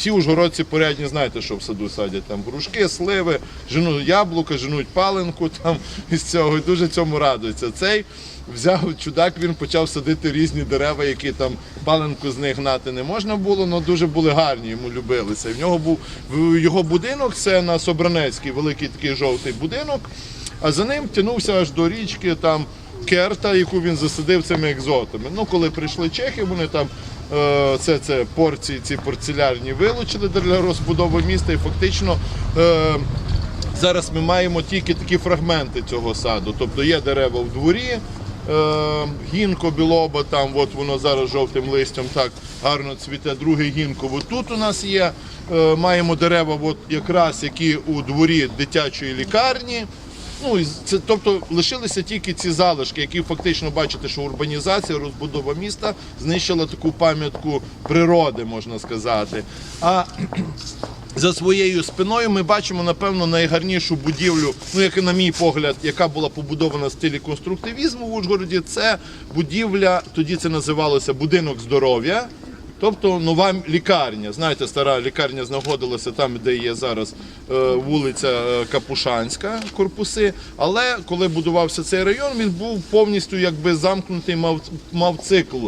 всі ужгородці порядні, знаєте, що в саду садять. Там грушки, сливи, женуть яблука, женуть паленку там із цього і дуже цьому радуються. Цей взяв чудак, він почав садити різні дерева, які там паленку з них гнати не можна було, але дуже були гарні, йому любилися. І в нього був його будинок, це на Собранецький, великий такий жовтий будинок, а за ним тягнувся аж до річки там керта, яку він засадив цими екзотами. Ну, коли прийшли чехи, вони там це, це порції, ці порцелярні вилучили для розбудови міста і фактично. Е, Зараз ми маємо тільки такі фрагменти цього саду. Тобто є дерева в дворі, е, гінко, білоба, там от воно зараз жовтим листям так гарно цвіте. Другий гінко. От тут у нас є, е, маємо дерева, от якраз які у дворі дитячої лікарні. Ну, це, тобто лишилися тільки ці залишки, які фактично бачите, що урбанізація, розбудова міста знищила таку пам'ятку природи, можна сказати. А за своєю спиною ми бачимо, напевно, найгарнішу будівлю, ну як і на мій погляд, яка була побудована в стилі конструктивізму в Ужгороді. Це будівля, тоді це називалося будинок здоров'я. Тобто нова лікарня. Знаєте, стара лікарня знаходилася там, де є зараз е, вулиця е, Капушанська, корпуси. Але коли будувався цей район, він був повністю якби замкнутий, мав, мав цикл